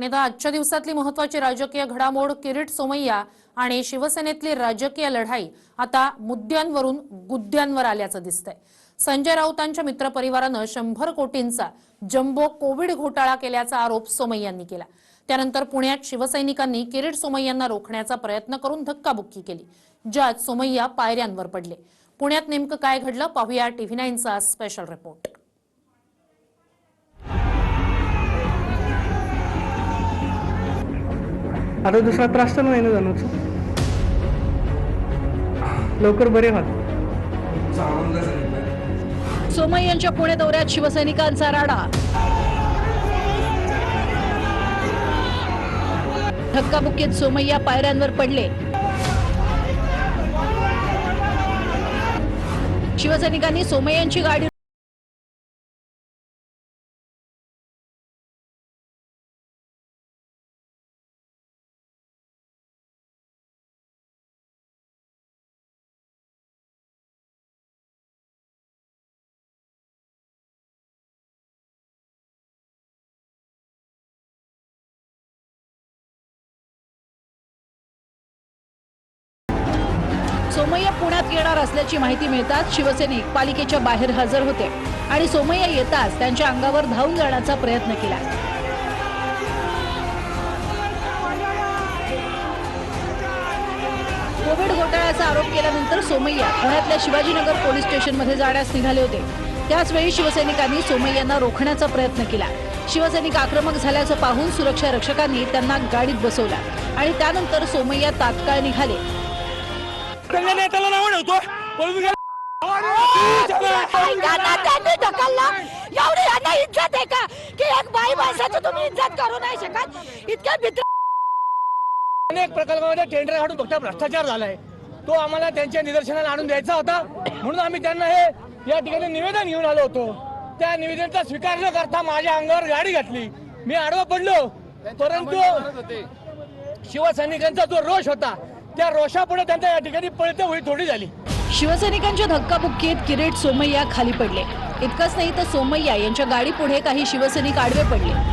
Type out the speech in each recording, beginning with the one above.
आणि आता आजच्या दिवसातली महत्वाची राजकीय घडामोड किरीट सोमय्या आणि शिवसेनेतली राजकीय लढाई आता मुद्द्यांवरून गुद्द्यांवर आल्याचं दिसतंय. संजय राऊतांच्या मित्रपरिवारानं शंभर कोटींचा जम्बो कोविड घोटाळा केल्याचा आरोप सोमय्यांनी केला. त्यानंतर पुण्यात शिवसैनिकांनी किरीट सोमय्यांना रोखण्याचा प्रयत्न करून धक्काबुक्की केली ज्यात सोमय्या पायऱ्यांवर पडले. पुण्यात नेमकं काय घडलं पाहूया टीव्ही नाईनचा स्पेशल रिपोर्ट. आता दुसरा त्रास तर नाही ना जाणवत. लवकर बरे व्हाल सोमय्या यांच्या पुणे दौऱ्यात शिवसैनिकांचा राडा. धक्काबुक्कीत सोमय्या पायऱ्यांवर पडले. शिवसैनिकांनी सोमय्यांची गाडी सोमय्या पुण्यात येणार असल्याची माहिती मिळताच शिवसैनिक पालिकेच्या बाहेर हजर होते आणि सोमय्या येताच त्यांच्या अंगावर धावून जाण्याचा प्रयत्न केला. कोविड घोटाळ्याचा आरोप केल्यानंतर सोमय्या पुण्यातल्या शिवाजीनगर पोलीस स्टेशनमध्ये जाण्यास निघाले होते. त्याचवेळी शिवसैनिकांनी सोमय्यांना रोखण्याचा प्रयत्न केला. शिवसैनिक आक्रमक झाल्याचं पाहून सुरक्षा रक्षकांनी त्यांना गाडीत बसवला आणि त्यानंतर सोमय्या तात्काळ निघाले. त्यांना नेत्याला नाव ठेवतो पळून गेला. त्यांना त्यांनी ढकललं. एवढी यांना इज्जत आहे का? की एक बाई माणसाची तुम्ही इज्जत करू नाही शकत? इतक्या मित्र अनेक प्रकल्पामध्ये टेंडर काढून फक्त भ्रष्टाचार झालाय. तो आम्हाला त्यांच्या निदर्शनाला आणून द्यायचा होता. म्हणून आम्ही त्यांना हे या ठिकाणी निवेदन घेऊन आलो होतो. त्या निवेदनाचा स्वीकार न करता माझ्या अंगावर गाडी घातली. मी आडवा पडलो. परंतु शिवसैनिकांचा जो रोष होता त्या रोषापुढे त्यांच्या या ठिकाणी पळते होई थोडी झाली. शिवसैनिकांच्या धक्काबुक्कीत किरीट सोमय्या खाली पडले. इतकंच नाही तर सोमय्या यांच्या गाडीपुढे काही शिवसैनिक आडवे पडले.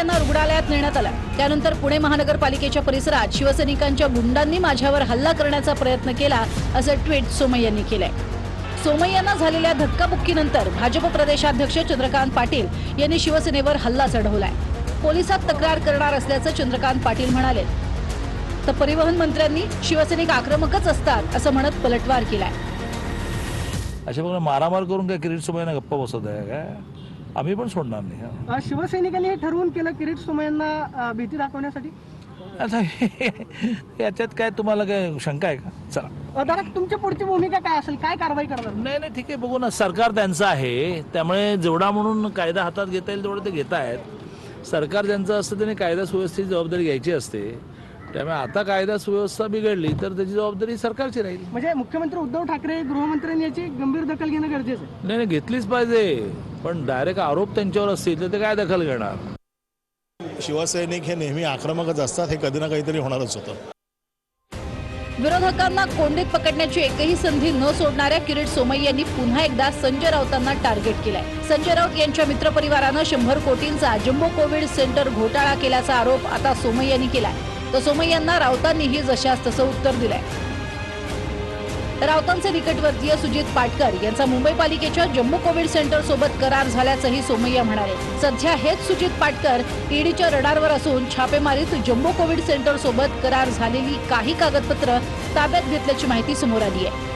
यांना रुग्णालयात नेण्यात आलं. त्यानंतर पुणे महानगरपालिकेच्या परिसरात शिवसैनिकांच्या गुंडांनी माझ्यावर हल्ला करण्याचा प्रयत्न केला असं ट्विट सोमय्यांनी केलंय. सोमय्यांना झालेल्या धक्काबुक्कीनंतर भाजप प्रदेशाध्यक्ष चंद्रकांत पाटील यांनी शिवसेनेवर हल्ला चढवलाय. पोलिसात तक्रार करणार असल्याचं चंद्रकांत पाटील म्हणाले. तर परिवहन मंत्र्यांनी शिवसैनिक आक्रमकच असतात असं म्हणत पलटवार केलाय. अशा प्रकारे मारामार करून काय किरीट सोमय्यांना गप्पा बसवत आहे काय? आम्ही पण सोडणार नाही हा. अ, शिवसैनिकांनी हे ठरवून केलं किरीट सोमय्यांना अ, भीती दाखवण्यासाठी? आता हे- याच्यात काय तुम्हाला काय शंका आहे का? चला. अ, दादा तुमची पुढची भूमिका काय असेल? काय कारवाई करणार? नाही नाही ठीक आहे बघू ना. सरकार त्यांचं आहे. त्यामुळे जेवढा म्हणून कायदा हातात घेता येईल तेवढं ते घेत आहेत. सरकार ज्यांचं असतं त्याने कायदा सुव्यवस्थेची जबाबदारी घ्यायची असते. त्यामुळे आता कायदा सुव्यवस्था बिघडली तर त्याची जबाबदारी सरकारची राहील. म्हणजे मुख्यमंत्री उद्धव ठाकरे गृहमंत्र्यांनी याची गंभीर दखल घेणं गरजेचं आहे. नाही नाही घेतलीच पाहिजे. पण डायरेक्ट आरोप त्यांच्यावर असतील तर ते काय दखल घेणार? शिवसैनिक हे नेहमी आक्रमकच असतात हे कधी ना काहीतरी होणारच होतं. विरोधकांना कोंडीत पकडण्याची एकही संधी न सोडणाऱ्या किरीट सोमय्या यांनी पुन्हा एकदा संजय राऊतांना टार्गेट केलाय. संजय राऊत यांच्या मित्रपरिवारानं शंभर कोटींचा जम्बो कोविड सेंटर घोटाळा केल्याचा आरोप आता सोमय्या यांनी केलाय. तर सोमय्यांना राऊतांनीही जशास तसं उत्तर दिलंय. राऊतांचे निकटवर्तीय सुजित पाटकर यांचा मुंबई पालिकेच्या जम्मू कोविड सेंटर सोबत करार झाल्याचंही सोमय्या म्हणाले. सध्या हेच सुजित पाटकर ईडीच्या रडारवर असून छापेमारीत जम्बो कोविड सेंटर सोबत करार झालेली काही कागदपत्र ताब्यात घेतल्याची माहिती समोर आली आहे.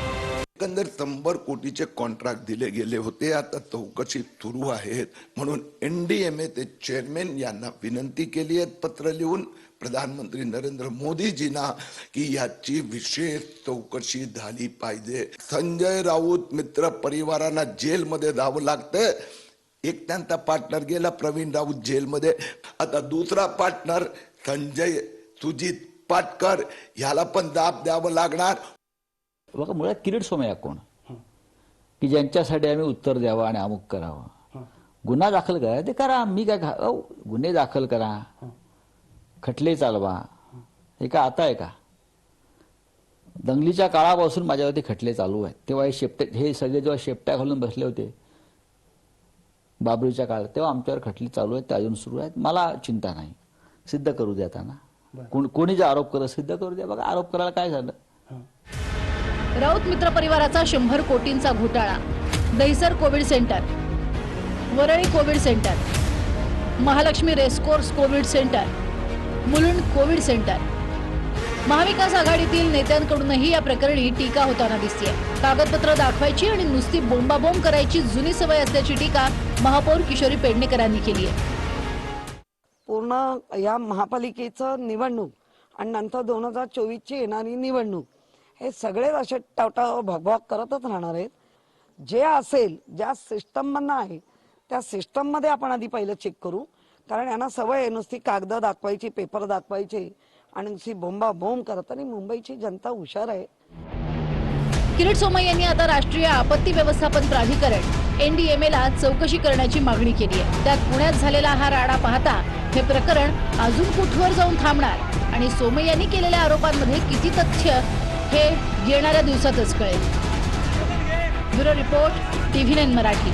एकंदर शंभर कोटीचे कॉन्ट्रॅक्ट दिले गेले होते. आता चौकशी सुरू आहेत. म्हणून एनडीएमए ते चेअरमॅन यांना विनंती केली आहे. पत्र लिहून प्रधानमंत्री नरेंद्र मोदीजींना की याची विशेष चौकशी झाली पाहिजे. संजय राऊत मित्र परिवारांना जेलमध्ये जावं लागतं एक त्यांचा पार्टनर गेला प्रवीण राऊत जेलमध्ये. आता दुसरा पार्टनर संजय सुजित पाटकर ह्याला पण जाब द्यावं लागणार. बघा मुळात किरीट सोमय्या कोण? की ज्यांच्यासाठी आम्ही उत्तर द्यावं आणि अमुक करावं. गुन्हा दाखल करा. ते करा. मी काय गुन्हे दाखल करा. खटले चालवा. हे का आता आहे का? दंगलीच्या काळापासून माझ्यावरती खटले चालू आहेत. तेव्हा हे शेपटे हे सगळे जेव्हा शेपट्या घालून बसले होते बाबरीच्या काळात तेव्हा आमच्यावर खटले चालू आहेत ते अजून सुरू आहेत. मला चिंता नाही. सिद्ध करू द्या त्यांना. कोण कोणी जे आरोप करत सिद्ध करू द्या. बघा आरोप करायला काय झालं? राऊत मित्र परिवाराचा शंभर कोटींचा घोटाळा. Dahisar covid centre. Worli covid centre. Mahalakshmi racecourse covid centre. Mulund covid centre. महाविकास आघाडीतील नेत्यांकडूनही या प्रकरणी टीका होताना दिसतीये. कागदपत्र दाखवायची आणि नुसती बोंबाबोंब करायची जुनी सवय असल्याची टीका महापौर किशोरी पेडणेकरांनी केली आहे पूर्ण या महापालिकेचं निवडणूक आणि नंतर दोन हजार चोवीसची येणारी निवडणूक हे सगळे असे टावटाव भगभग करतच राहणार आहेत. जे असेल ज्या सिस्टममधनं आहे त्या सिस्टममध्ये आपण आधी पहिलं चेक करू. कारण यांना सवय आहे नुसती कागद दाखवायची पेपर दाखवायचे आणि नुसती बोंबा बोंब करत आणि मुंबईची जनता हुशार आहे. किरीट सोमय यांनी आता राष्ट्रीय आपत्ती व्यवस्थापन प्राधिकरण एनडीएमए ला चौकशी करण्याची मागणी केली आहे. त्यात पुण्यात झालेला हा राडा पाहता हे प्रकरण अजून कुठवर जाऊन थांबणार? आणि सोमय यांनी केलेल्या आरोपांमध्ये किती तथ्य हे येणाऱ्या दिवसातच कळेल. Bureau report TV nine Marathi.